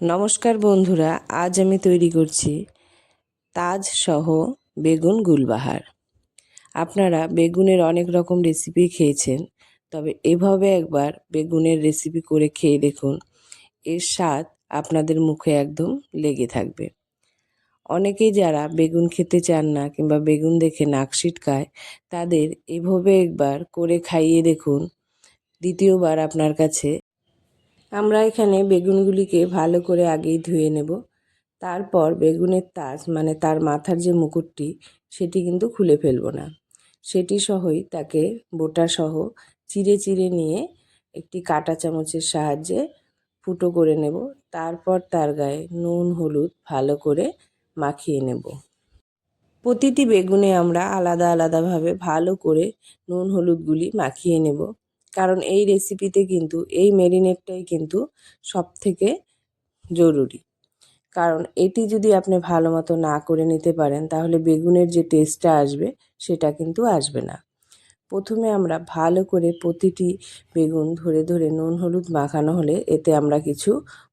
নমস্কার বন্ধুরা, আজ আমি তৈরি করছি তাজ সহ বেগুন গুলবাহার। আপনারা বেগুনের অনেক রকম রেসিপি খেয়েছেন, তবে এভাবে একবার বেগুনের রেসিপি করে খেয়ে দেখুন। এর স্বাদ আপনাদের মুখে একদম লেগে থাকবে। অনেকেই যারা বেগুন খেতে চান না কিংবা বেগুন দেখে নাক ছিটকায় তাদের এভাবে একবার করে খাইয়ে দেখুন। দ্বিতীয়বার আপনার কাছে আমরা এখানে বেগুনগুলিকে ভালো করে আগেই ধুয়ে নেব। তারপর বেগুনের তাজ মানে তার মাথার যে মুকুটটি, সেটি কিন্তু খুলে ফেলব না। সেটি সহই তাকে বোটা সহ চিড়ে চিড়ে নিয়ে একটি কাঁটা চামচের সাহায্যে ফুটো করে নেব। তারপর তার গায়ে নুন, হলুদ ভালো করে মাখিয়ে নেব। প্রতিটি বেগুনে আমরা আলাদা আলাদাভাবে ভালো করে নুন, হলুদগুলি মাখিয়ে নেব। কারণ এই রেসিপিতে কিন্তু, এই ম্যারিনেটটাই কিন্তু সব থেকে জরুরি। কারণ এটি যদি আপনি ভালো মতো না করে নিতে পারেন, তাহলে বেগুনের যে টেস্টটা আসবে, সেটা কিন্তু আসবে না। প্রথমে আমরা ভালো করে প্রতিটি বেগুন ধরে ধরে নুন হলুদ মাখানো হলে এতে আমরা কিছু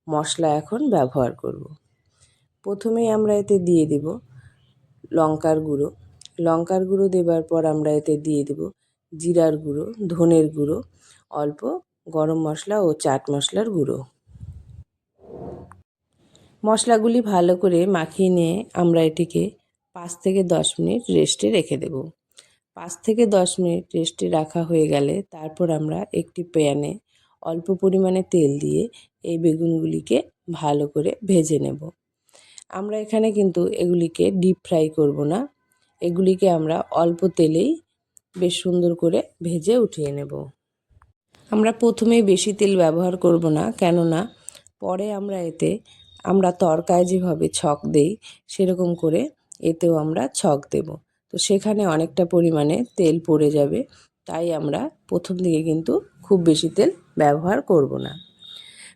মশলা এখন ব্যবহার করব। প্রথমেই আমরা এতে দিয়ে দেব লঙ্কার গুঁড়ো। লঙ্কার গুঁড়ো দেবার পর আমরা এতে দিয়ে দেব জিরার গুঁড়ো, ধনের গুঁড়ো, অল্প গরম মশলা ও চাট মশলার গুঁড়ো। মশলাগুলি ভালো করে মাখিয়ে নিয়ে আমরা এটিকে পাঁচ থেকে দশ মিনিট রেস্টে রেখে দেব। পাঁচ থেকে দশ মিনিট রেস্টে রাখা হয়ে গেলে তারপর আমরা একটি প্যানে অল্প পরিমাণে তেল দিয়ে এই বেগুনগুলিকে ভালো করে ভেজে নেব। আমরা এখানে কিন্তু এগুলিকে ডিপ ফ্রাই করব না। এগুলিকে আমরা অল্প তেলেই বেশ সুন্দর করে ভেজে উঠিয়ে নেব। আমরা প্রথমেই বেশি তেল ব্যবহার করব না, কেননা পরে আমরা এতে, আমরা তরকায় যেভাবে ছক দেই, সেরকম করে এতেও আমরা ছক দেব। তো সেখানে অনেকটা পরিমাণে তেল পড়ে যাবে, তাই আমরা প্রথম দিকে কিন্তু খুব বেশি তেল ব্যবহার করব না।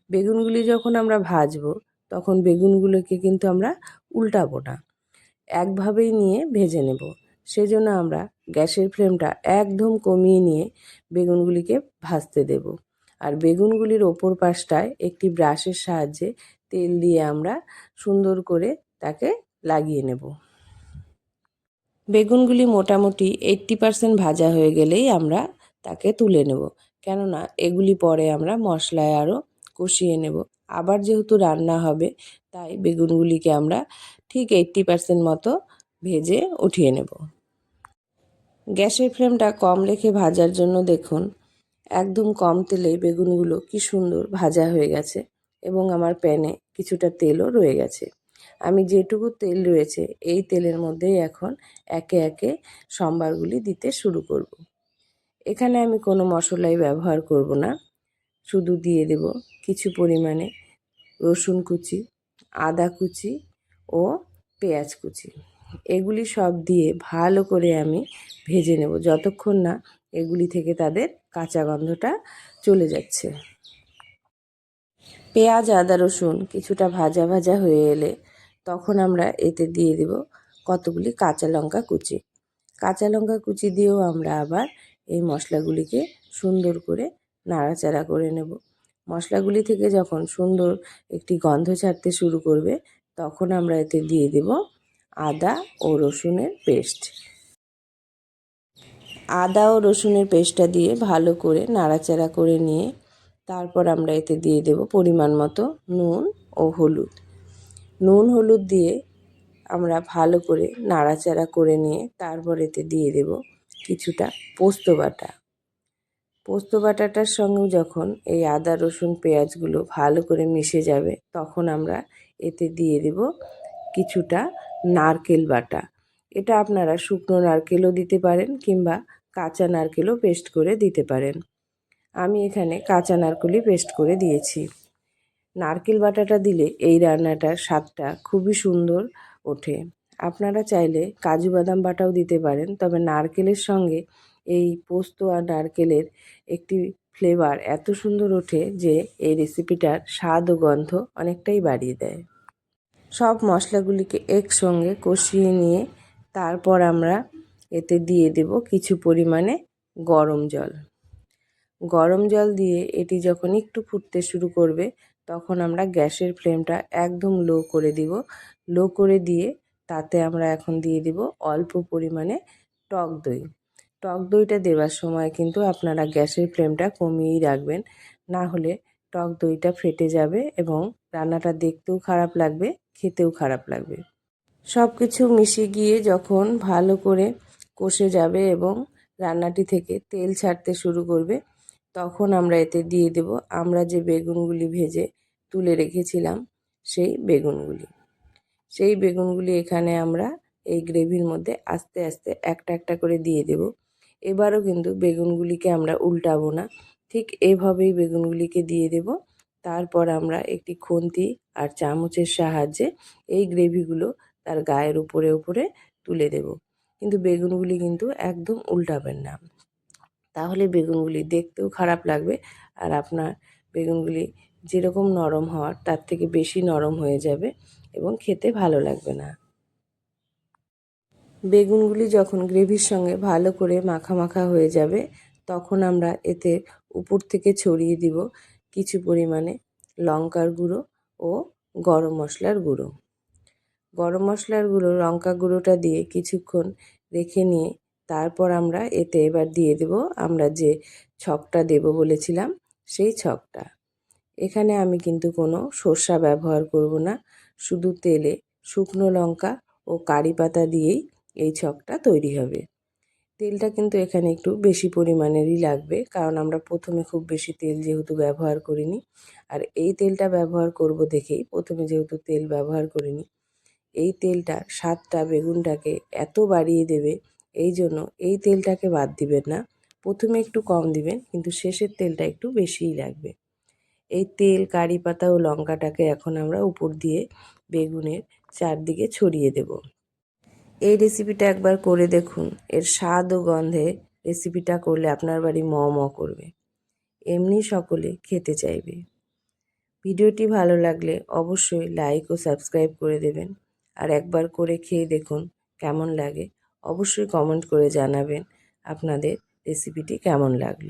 বেগুনগুলি যখন আমরা ভাজবো, তখন বেগুনগুলোকে কিন্তু আমরা উল্টাবো না। একভাবেই নিয়ে ভেজে নেব। সেজন্য আমরা গ্যাসের ফ্লেমটা একদম কমিয়ে নিয়ে বেগুনগুলিকে ভাজতে দেব। আর বেগুনগুলির ওপর পাশটায় একটি ব্রাশের সাহায্যে তেল দিয়ে আমরা সুন্দর করে তাকে লাগিয়ে নেব। বেগুনগুলি মোটামুটি এইট্টি পারসেন্ট ভাজা হয়ে গেলেই আমরা তাকে তুলে নেব। কেননা এগুলি পরে আমরা মশলায় আরও কষিয়ে নেব। আবার যেহেতু রান্না হবে, তাই বেগুনগুলিকে আমরা ঠিক এইট্টি পারসেন্ট মতো ভেজে উঠিয়ে নেব। গ্যাসের ফ্লেমটা কম রেখে ভাজার জন্য দেখুন, একদম কম তেলে বেগুনগুলো কি সুন্দর ভাজা হয়ে গেছে এবং আমার প্যানে কিছুটা তেলও রয়ে গেছে আমি যেটুকু তেল রয়েছে এই তেলের মধ্যেই এখন একে একে সম্বারগুলি দিতে শুরু করব। এখানে আমি কোনো মশলাই ব্যবহার করব না, শুধু দিয়ে দেব কিছু পরিমাণে রসুন কুচি, আদা কুচি ও পেঁয়াজ কুচি এগুলি সব দিয়ে ভালো করে আমি ভেজে নেব যতক্ষণ না এগুলি থেকে তাদের কাঁচা গন্ধটা চলে যাচ্ছে। পেঁয়াজ, আদা, রসুন কিছুটা ভাজা ভাজা হয়ে এলে তখন আমরা এতে দিয়ে দেব কতগুলি কাঁচা লঙ্কা কুচি। কাঁচা লঙ্কা কুচি দিয়েও আমরা আবার এই মশলাগুলিকে সুন্দর করে নাড়াচাড়া করে নেব। মশলাগুলি থেকে যখন সুন্দর একটি গন্ধ ছাড়তে শুরু করবে তখন আমরা এতে দিয়ে দেব আদা ও রসুনের পেস্ট। আদা ও রসুনের পেস্টটা দিয়ে ভালো করে নাড়াচাড়া করে নিয়ে তারপর আমরা এতে দিয়ে দেব পরিমাণ মতো নুন ও হলুদ। নুন হলুদ দিয়ে আমরা ভালো করে নাড়াচাড়া করে নিয়ে তারপর এতে দিয়ে দেব কিছুটা পোস্ত বাটা। পোস্ত বাটাটার সঙ্গেও যখন এই আদা রসুন পেঁয়াজগুলো ভালো করে মিশে যাবে তখন আমরা এতে দিয়ে দেব কিছুটা নারকেল বাটা। এটা আপনারা শুকনো নারকেলও দিতে পারেন কিংবা কাঁচা নারকেলও পেস্ট করে দিতে পারেন। আমি এখানে কাঁচা নারকেলই পেস্ট করে দিয়েছি। নারকেল বাটাটা দিলে এই রান্নাটার স্বাদটা খুবই সুন্দর ওঠে। আপনারা চাইলে কাজু বাদাম বাটাও দিতে পারেন, তবে নারকেলের সঙ্গে এই পোস্ত আর নারকেলের একটি ফ্লেভার এত সুন্দর ওঠে যে এই রেসিপিটার স্বাদ ও গন্ধ অনেকটাই বাড়িয়ে দেয়। সব মশলাগুলিকে একসঙ্গে কষিয়ে নিয়ে তারপর আমরা এতে দিয়ে দেব কিছু পরিমাণে গরম জল। গরম জল দিয়ে এটি যখন একটু ফুটতে শুরু করবে, তখন আমরা গ্যাসের ফ্লেমটা একদম লো করে দিব। লো করে দিয়ে তাতে আমরা এখন দিয়ে দিব অল্প পরিমাণে টক দই। টক দইটা দেওয়ার সময় কিন্তু আপনারা গ্যাসের ফ্লেমটা কমিয়েই রাখবেন। না হলে টক দইটা ফেটে যাবে এবং রান্নাটা দেখতেও খারাপ লাগবে। খেতেও খারাপ লাগবে। সব কিছু মিশে গিয়ে যখন ভালো করে কষে যাবে এবং রান্নাটি থেকে তেল ছাড়তে শুরু করবে, তখন আমরা এতে দিয়ে দেব আমরা যে বেগুনগুলি ভেজে তুলে রেখেছিলাম, সেই বেগুনগুলি। সেই বেগুনগুলি এখানে আমরা এই গ্রেভির মধ্যে আস্তে আস্তে একটা একটা করে দিয়ে দেব। এবারও কিন্তু বেগুনগুলিকে আমরা উল্টাবো না, ঠিক এভাবেই বেগুনগুলিকে দিয়ে দেব। তারপর আমরা একটি খুন্তি আর চামচের সাহায্যে এই গ্রেভিগুলো তার গায়ের উপরে উপরে তুলে দেব। কিন্তু বেগুনগুলি কিন্তু একদম উল্টাবেন না। তাহলে বেগুনগুলি দেখতেও খারাপ লাগবে আর আপনার বেগুনগুলি যেরকম নরম হওয়ার তার থেকে বেশি নরম হয়ে যাবে এবং খেতে ভালো লাগবে না। বেগুনগুলি যখন গ্রেভির সঙ্গে ভালো করে মাখা মাখা হয়ে যাবে, তখন আমরা এতে উপর থেকে ছড়িয়ে দিব কিছু পরিমাণে লঙ্কার গুঁড়ো ও গরম মশলার গুঁড়ো। গরম মশলার গুঁড়ো, লঙ্কা গুঁড়োটা দিয়ে কিছুক্ষণ রেখে নিয়ে তারপর আমরা এতে এবার দিয়ে দেব, আমরা যে ছকটা দেব বলেছিলাম সেই ছকটা। এখানে আমি কিন্তু কোনো সর্ষা ব্যবহার করব না, শুধু তেলে শুকনো লঙ্কা ও কারি পাতা দিয়েই এই ছকটা তৈরি হবে। তেলটা কিন্তু এখানে একটু বেশি পরিমাণেরই লাগবে, কারণ আমরা প্রথমে খুব বেশি তেল যেহেতু ব্যবহার করিনি। আর এই তেলটা ব্যবহার করব দেখেই, প্রথমে যেহেতু তেল ব্যবহার করিনি, এই তেলটা স্বাদটা বেগুনটাকে এত বাড়িয়ে দেবে, এই জন্য এই তেলটাকে বাদ দিবেন না। প্রথমে একটু কম দিবেন, কিন্তু শেষের তেলটা একটু বেশিই লাগবে। এই তেল, কারি পাতা ও লঙ্কাটাকে এখন আমরা উপর দিয়ে বেগুনের চারদিকে ছড়িয়ে দেব। এই রেসিপিটা একবার করে দেখুন। এর স্বাদ ও গন্ধে রেসিপিটা করলে আপনার বাড়ি ম ম করবে। এমনি সকলে খেতে চাইবে। ভিডিওটি ভালো লাগলে অবশ্যই লাইক ও সাবস্ক্রাইব করে দেবেন। আর একবার করে খেয়ে দেখুন কেমন লাগে। অবশ্যই কমেন্ট করে জানাবেন আপনাদের রেসিপিটি কেমন লাগল।